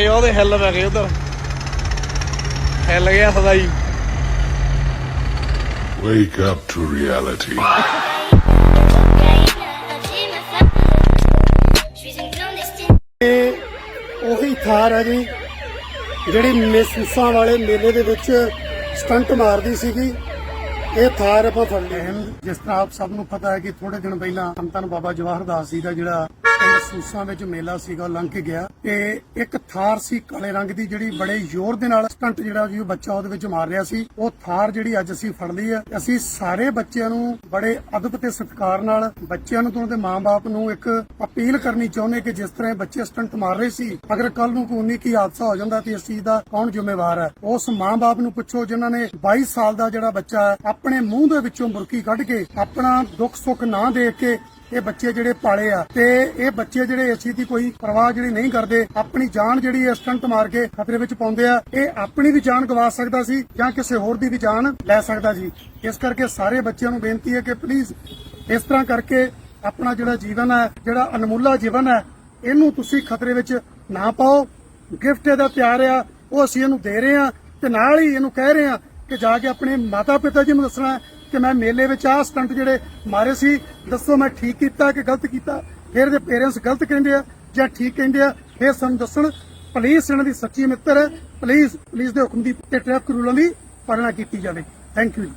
ਗਏ ਉਹਦੇ ਹਿੱਲ ਪੈ ਗਏ ਉਧਰ। ਹਿੱਲ ਗਿਆ ਸਦਾਈ Wake up to reality. ਇਹ ਉਹੀ ਥਾਰ ਹੈ ਜੀ ਜਿਹੜੀ ਮਹਿਸੂਸਾਂ ਵਾਲੇ ਮੇਲੇ ਦੇ ਵਿੱਚ ਸਟੰਟ ਮਾਰਦੀ ਸੀਗੀ। ਇਹ ਥਾਰ ਆਪਾਂ ਫੜ ਲਈ ਜਿਸ ਤਰ੍ਹਾਂ ਆਪ ਸਭ ਨੂੰ ਪਤਾ ਹੈ ਕਿ ਥੋੜੇ ਦਿਨ ਪਹਿਲਾਂ ਸੰਤਨ ਬਾਬਾ ਜਵਾਹਰ ਦਾਸ ਜੀ ਦਾ ਜਿਹੜਾ ਪਿੰਡ ਸੂਸਾਂ ਵਿੱਚ ਮੇਲਾ ਸੀਗਾ, ਲੰਘ ਕੇ ਗਿਆ ਤੇ ਇੱਕ ਥਾਰ ਸੀ ਕਾਲੇ ਰੰਗ ਦੀ ਜਿਹੜੀ ਬੜੇ ਜ਼ੋਰ ਦੇ ਨਾਲ ਸਟੰਟ ਜਿਹੜਾ ਜੀ ਬੱਚਾ ਉਹਦੇ ਵਿੱਚ ਮਾਰ ਰਿਹਾ ਸੀ। ਉਹ ਥਾਰ ਜਿਹੜੀ ਅੱਜ ਅਸੀਂ ਫੜ ਲਈ ਹੈ ਅਸੀਂ ਸਾਰੇ ਬੱਚਿਆਂ ਨੂੰ ਬੜੇ ਅਦਬ ਤੇ ਸਤਿਕਾਰ ਨਾਲ ਬੱਚਿਆਂ ਨੂੰ ਤੇ ਉਹਨਾਂ ਦੇ ਮਾਪੇ ਨੂੰ ਇੱਕ ਅਪੀਲ ਕਰਨੀ ਚਾਹੁੰਦੇ ਕਿ ਜਿਸ ਤਰ੍ਹਾਂ ਬੱਚੇ ਸਟੰਟ ਮਾਰ ਰਹੇ ਸੀ, ਅਗਰ ਕੱਲ ਨੂੰ ਕੋਈ ਕੀ ਹਾਦਸਾ ਹੋ ਜਾਂਦਾ ਤੇ ਇਸ ਚੀਜ਼ ਦਾ ਕੌਣ ਜ਼ਿੰਮੇਵਾਰ ਹੈ? ਉਸ ਮਾਂ-ਬਾਪ ਨੂੰ ਪੁੱਛੋ ਜਿਨ੍ਹਾਂ ਨੇ 22 ਸਾਲ ਦਾ ਜਿਹੜਾ ਬੱਚਾ ਆਪਣੇ ਮੂੰਹ ਦੇ ਵਿੱਚੋਂ ਬੁਰਕੀ ਕੱਢ ਕੇ ਆਪਣਾ ਦੁੱਖ ਸੁੱਖ ਨਾ ਦੇਖ ਕੇ ਇਹ ਬੱਚੇ ਜਿਹੜੇ ਪਾਲੇ ਆ ਤੇ ਇਹ ਬੱਚੇ ਜਿਹੜੇ ਇਸ ਚੀਜ਼ ਦੀ ਕੋਈ ਪਰਵਾਹ ਜਿਹੜੀ ਨਹੀਂ ਕਰਦੇ, ਆਪਣੀ ਜਾਨ ਜਿਹੜੀ ਹੈ ਸਟੰਟ ਮਾਰ ਕੇ ਖਤਰੇ ਵਿੱਚ ਪਾਉਂਦੇ ਆ, ਇਹ ਆਪਣੀ ਵੀ ਜਾਨ ਗਵਾ ਸਕਦਾ ਸੀ ਜਾਂ ਕਿਸੇ ਹੋਰ ਦੀ ਵੀ ਜਾਨ ਲੈ ਸਕਦਾ ਸੀ ਇਸ ਕਰਕੇ ਸਾਰੇ ਬੱਚਿਆਂ ਨੂੰ ਬੇਨਤੀ ਹੈ ਕਿ ਪਲੀਜ਼ ਇਸ ਤਰ੍ਹਾਂ ਕਰਕੇ ਆਪਣਾ ਜਿਹੜਾ ਜੀਵਨ ਹੈ ਜਿਹੜਾ ਅਨਮੁੱਲਾ ਜੀਵਨ ਹੈ ਇਹਨੂੰ ਤੁਸੀਂ ਖਤਰੇ ਵਿੱਚ ਨਾ ਪਾਓ। ਗਿਫਟ ਇਹਦਾ ਪਿਆਰ ਆ, ਉਹ ਅਸੀਂ ਇਹਨੂੰ ਦੇ ਰਹੇ ਆ ਤੇ ਨਾਲ ਹੀ ਇਹਨੂੰ ਕਹਿ ਰਹੇ ਆ ਕਿ ਜਾ ਕੇ ਆਪਣੇ ਮਾਤਾ ਪਿਤਾ ਜੀ ਨੂੰ ਦੱਸਣਾ ਕਿ ਮੈਂ ਮੇਲੇ ਵਿੱਚ ਆਹ ਸਟੰਟ ਜਿਹੜੇ ਮਾਰੇ ਸੀ, ਦੱਸੋ ਮੈਂ ਠੀਕ ਕੀਤਾ ਕਿ ਗਲਤ ਕੀਤਾ? ਫਿਰ ਇਹਦੇ ਪੇਰੈਂਟਸ ਗਲਤ ਕਹਿੰਦੇ ਆ, ਜਾਂ ਠੀਕ ਕਹਿੰਦੇ ਆ? ਫਿਰ ਸਾਨੂੰ ਦੱਸਣ ਪੁਲਿਸ ਇਹਨਾਂ ਦੀ ਸੱਚੀ ਮਿੱਤਰ ਹੈ ਪਲੀਜ਼ ਪੁਲਿਸ ਦੇ ਹੁਕਮ ਦੀ ਤੇ ਟ੍ਰੈਫਿਕ ਰੂਲਾਂ ਦੀ ਪਾਲਣਾ ਕੀਤੀ ਜਾਵੇ। Thank you